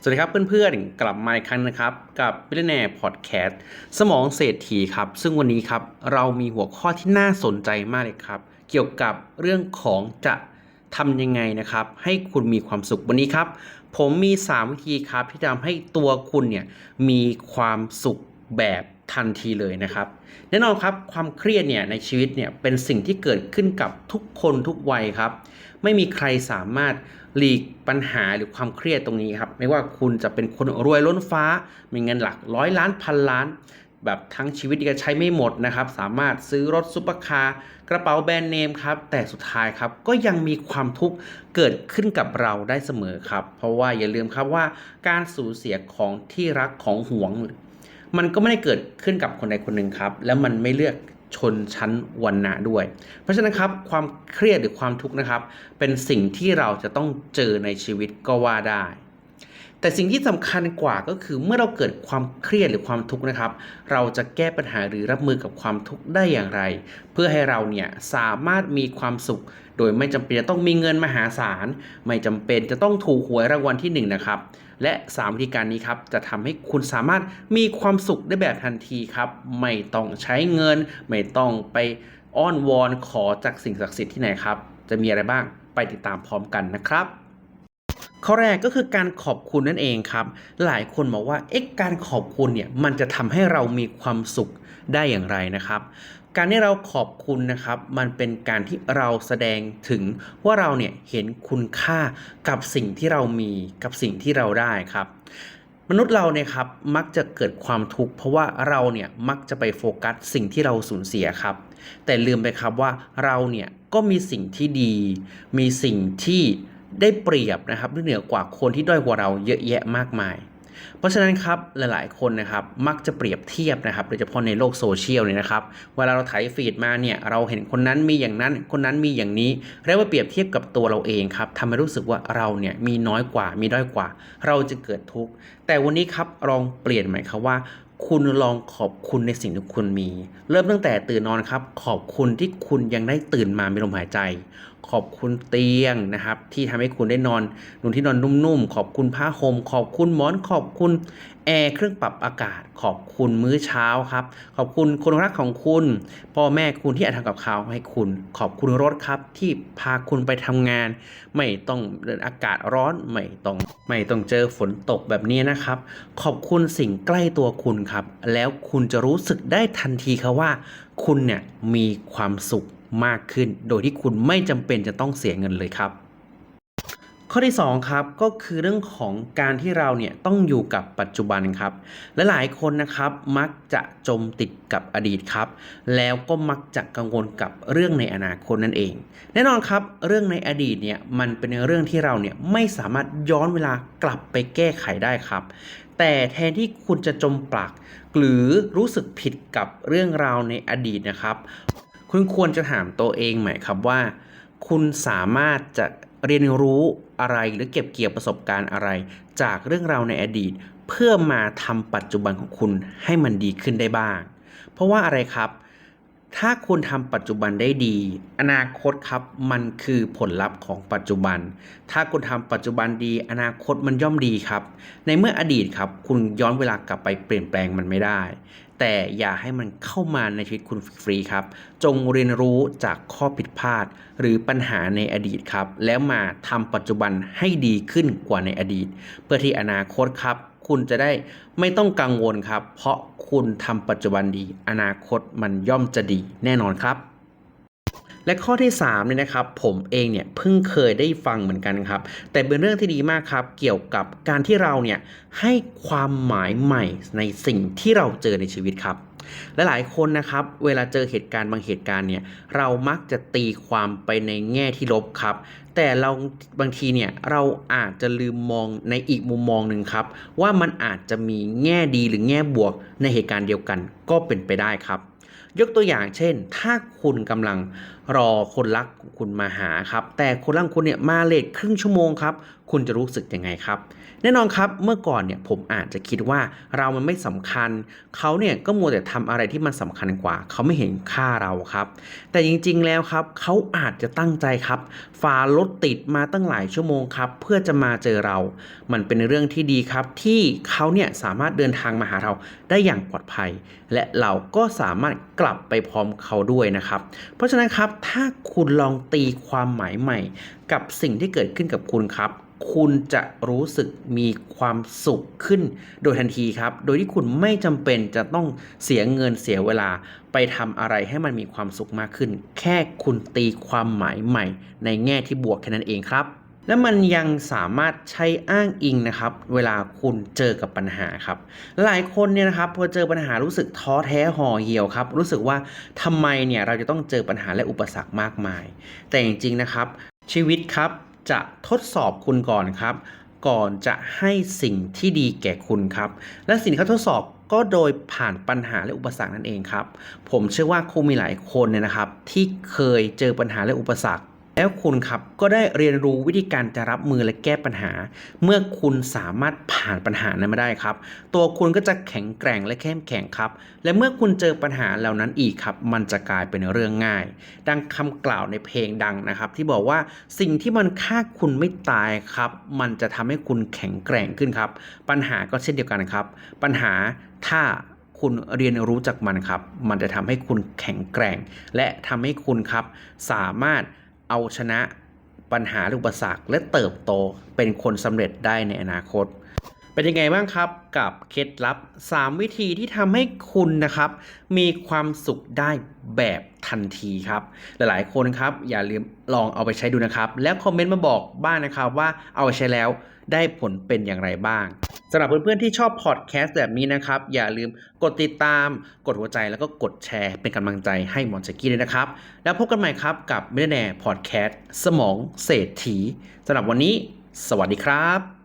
สวัสดีครับเพื่อนๆ กลับมาอีกครั้งนะครับ กับ b i l l i o n a i r e Podcast สมองเศรษฐีครับ ซึ่งวันนี้ครับเรามีหัวข้อที่น่าสนใจมากเลยครับ เกี่ยวกับเรื่องของจะทำยังไงนะครับ ให้คุณมีความสุขวันนี้ครับ ผมมี 3 วิธีครับที่ทำให้ตัวคุณเนี่ยมีความสุขแบบ ทันทีเลยนะครับ แน่นอนครับความเครียดเนี่ยในชีวิตเนี่ยเป็นสิ่งที่เกิดขึ้นกับทุกคนทุกวัยครับ ไม่มีใครสามารถหลีกปัญหาหรือความเครียดตรงนี้ครับ ไม่ว่าคุณจะเป็นคนรวยล้นฟ้า มีเงินหลักร้อยล้านพันล้าน แบบทั้งชีวิตก็ใช้ไม่หมดนะครับ สามารถซื้อรถซุปเปอร์คาร์กระเป๋าแบรนด์เนมครับ แต่สุดท้ายครับก็ยังมีความทุกข์เกิดขึ้นกับเราได้เสมอครับ เพราะว่าอย่าลืมครับว่าการสูญเสียของที่รักของห่วง มันก็ไม่ได้เกิดขึ้นกับคนใดคนหนึ่งครับ แล้วมันไม่เลือกชนชั้นวรรณะด้วย เพราะฉะนั้นครับความเครียดหรือความทุกข์นะครับ เป็นสิ่งที่เราจะต้องเจอในชีวิตก็ว่าได้ แต่สิ่งที่สำคัญกว่าก็คือเมื่อเราเกิดความเครียดหรือความทุกข์นะครับ เราจะแก้ปัญหาหรือรับมือกับความทุกข์ได้อย่างไร เพื่อให้เราเนี่ยสามารถมีความสุข โดยไม่จำเป็นจะต้องมีเงินมหาศาลไม่จำเป็นจะต้องถูกหวยรางวัลที่หนึ่งนะครับ และ 3 วิธีการนี้ครับจะทำให้คุณสามารถมีความสุขได้แบบทันทีครับ ไม่ต้องใช้เงิน ไม่ต้องไปอ้อนวอนขอจากสิ่งศักดิ์สิทธิ์ที่ไหนครับ จะมีอะไรบ้างไปติดตามพร้อมกันนะครับ ข้อแรกก็คือการขอบคุณนั่นเองครับ หลายคนบอกว่าเอ๊ะการขอบคุณเนี่ยมันจะทำให้เรามีความสุขได้อย่างไรนะครับ การที่เราขอบคุณนะครับ มันเป็นการที่เราแสดงถึงว่าเราเนี่ยเห็นคุณค่ากับสิ่งที่เรามีกับสิ่งที่เราได้ครับมนุษย์เราเนี่ยครับมักจะเกิดความทุกข์เพราะว่าเราเนี่ยมักจะไปโฟกัสสิ่งที่เราสูญเสียครับ แต่ลืมไปครับว่าเราเนี่ยก็มีสิ่งที่ดี มีสิ่งที่ ได้เปรียบนะครับที่เหนือกว่าคนที่ด้อยกว่าเราเยอะแยะมากมาย เพราะฉะนั้นครับหลายๆ คนนะครับมักจะเปรียบเทียบนะครับโดยเฉพาะในโลกโซเชียลเนี่ยนะครับเวลาเราถ่ายฟีดมาเนี่ยเราเห็นคนนั้นมีอย่างนั้น คนนั้นมีอย่างนี้แล้วมาเปรียบเทียบกับตัวเราเองครับทำให้รู้สึกว่าเราเนี่ยมีน้อยกว่ามีด้อยกว่า เราจะเกิดทุกข์แต่วันนี้ครับลองเปลี่ยนใหม่ครับว่าคุณลองขอบคุณในสิ่งที่คุณมี เริ่มตั้งแต่ตื่นนอนครับ ขอบคุณที่คุณยังได้ตื่นมามีลมหายใจ ขอบคุณเตียงนะครับ ที่ทำให้คุณได้นอนนอนที่นอนนุ่มๆ ขอบคุณผ้าห่มขอบคุณหมอน ขอบคุณแอร์เครื่องปรับอากาศ ขอบคุณมื้อเช้าครับ ขอบคุณคนรักของคุณ พ่อแม่คุณที่อาจทำกับข้าวให้คุณ ขอบคุณรถครับที่พาคุณไปทำงาน ไม่ต้องเดินอากาศร้อนไม่ต้องไม่ต้องเจอฝนตกแบบนี้นะครับ ขอบคุณสิ่งใกล้ตัวคุณครับ แล้วคุณจะรู้สึกได้ทันทีครับว่า คุณเนี่ยมีความสุข มากขึ้น โดยที่คุณไม่จำเป็นจะต้องเสียเงินเลยครับ ข้อที่2ครับก็คือเรื่องของการที่เราเนี่ยต้องอยู่กับปัจจุบันครับและหลายคนนะครับมักจะจมติดกับอดีตครับ แล้วก็มักจะกังวลกับเรื่องในอนาคตนั่นเอง แน่นอนครับ เรื่องในอดีตเนี่ยมันเป็นเรื่องที่เราเนี่ยไม่สามารถย้อนเวลากลับไปแก้ไขได้ครับแต่แทนที่คุณจะจมปลัก หรือรู้สึกผิดกับเรื่องราวในอดีตนะครับ คุณควรจะถามตัวเองไหมครับว่า คุณสามารถจะเรียนรู้อะไรหรือเก็บเกี่ยวประสบการณ์อะไร จากเรื่องราวในอดีต เพื่อมาทำปัจจุบันของคุณให้มันดีขึ้นได้บ้าง เพราะว่าอะไรครับ ถ้าคุณทำปัจจุบันได้ดี อนาคตครับมันคือผลลัพธ์ของปัจจุบัน ถ้าคุณทำปัจจุบันดี อนาคตมันย่อมดีครับ ในเมื่ออดีตครับ คุณย้อนเวลากลับไปเปลี่ยนแปลงมันไม่ได้ แต่อย่าให้มันเข้ามาในชีวิตคุณฟรีครับ จงเรียนรู้จากข้อผิดพลาด หรือปัญหาในอดีตครับ แล้วมาทำปัจจุบันให้ดีขึ้นกว่าในอดีต เพื่อที่อนาคตครับ คุณจะได้ไม่ต้องกังวลครับ เพราะคุณทำปัจจุบันดี อนาคตมันย่อมจะดีแน่นอนครับ และข้อที่3เนี่ยนะครับ ผมเองเนี่ยเพิ่งเคยได้ฟังเหมือนกันครับ แต่เป็นเรื่องที่ดีมากครับ เกี่ยวกับการที่เราเนี่ยให้ความหมายใหม่ในสิ่งที่เราเจอในชีวิตครับและหลายคนนะครับ เวลาเจอเหตุการณ์บางเหตุการณ์เนี่ย เรามักจะตีความไปในแง่ที่ลบครับ แต่เราบางทีเนี่ยเราอาจจะลืมมองในอีกมุมมองหนึ่งครับ ว่ามันอาจจะมีแง่ดีหรือแง่บวกในเหตุการณ์เดียวกันก็เป็นไปได้ครับ ยกตัวอย่างเช่น ถ้าคุณกำลังรอคนรักคุณมาหาครับ แต่คนรักคุณเนี่ยมาเลทครึ่งชั่วโมงครับ คุณจะรู้สึกยังไงครับ แน่นอนครับเมื่อก่อนเนี่ยผมอาจจะคิดว่าเรามันไม่สำคัญ เขาเนี่ยก็มัวแต่ทำอะไรที่มันสำคัญกว่า เขาไม่เห็นค่าเราครับ แต่จริงๆแล้วครับเขาอาจจะตั้งใจครับฝ่ารถติดมาตั้งหลายชั่วโมงครับเพื่อจะมาเจอเรา มันเป็นเรื่องที่ดีครับที่เขาเนี่ยสามารถเดินทางมาหาเราได้อย่างปลอดภัย และเราก็สามารถกลับไปพร้อมเขาด้วยนะครับ เพราะฉะนั้นครับถ้าคุณลองตีความหมายใหม่ กับสิ่งที่เกิดขึ้นกับคุณครับ คุณจะรู้สึกมีความสุขขึ้นโดยทันทีครับ โดยที่คุณไม่จำเป็นจะต้องเสียเงินเสียเวลาไปทำอะไรให้มันมีความสุขมากขึ้น แค่คุณตีความหมายใหม่ ในแง่ที่บวกแค่นั้นเองครับและมันยังสามารถใช้อ้างอิงนะครับ เวลาคุณเจอกับปัญหาครับ หลายคนเนี่ยนะครับพอเจอปัญหารู้สึกท้อแท้ห่อเหี่ยวครับ รู้สึกว่าทำไมเนี่ยเราจะต้องเจอปัญหาและอุปสรรคมากมาย แต่จริงๆนะครับ ชีวิตครับจะทดสอบคุณก่อนครับ ก่อนจะให้สิ่งที่ดีแก่คุณครับ และสิ่งที่เขาทดสอบก็โดยผ่านปัญหาและอุปสรรคนั่นเองครับ ผมเชื่อว่าคงมีหลายคนเนี่ยนะครับ ที่เคยเจอปัญหาและอุปสรรค แล้วคุณครับก็ได้เรียนรู้วิธีการจะรับมือและแก้ปัญหา เมื่อคุณสามารถผ่านปัญหานั้นมาได้ครับ ตัวคุณก็จะแข็งแกร่งและเข้มแข็งครับ และเมื่อคุณเจอปัญหาเหล่านั้นอีกครับ มันจะกลายเป็นเรื่องง่าย ดังคำกล่าวในเพลงดังนะครับ ที่บอกว่าสิ่งที่มันฆ่าคุณไม่ตายครับ มันจะทำให้คุณแข็งแกร่งขึ้นครับ ปัญหาก็เช่นเดียวกันครับ ปัญหาถ้าคุณเรียนรู้จากมันครับ มันจะทำให้คุณแข็งแกร่ง และทำให้คุณครับสามารถ เอาชนะปัญหาอุปสรรคและเติบโตเป็นคนสำเร็จได้ในอนาคต เป็นยังไงบ้างครับกับเคล็ดลับ 3 วิธีที่ทำให้คุณนะครับ มีความสุขได้แบบทันทีครับ หลายๆ คนครับอย่าลืมลองเอาไปใช้ดูนะครับ แล้วคอมเมนต์มาบอกบ้างนะครับว่าเอาไปใช้แล้ว ได้ผลเป็นอย่างไรบ้างสำหรับเพื่อนๆที่ชอบพอดแคสต์แบบนี้นะครับ อย่าลืมกดติดตาม กดหัวใจแล้วก็กดแชร์เป็นกำลังใจให้หมอนสกี้ด้วยนะครับ แล้วพบกันใหม่ครับกับเม่แน่พอดแคสต์สมองเศรษฐีสำหรับวันนี้ สวัสดีครับ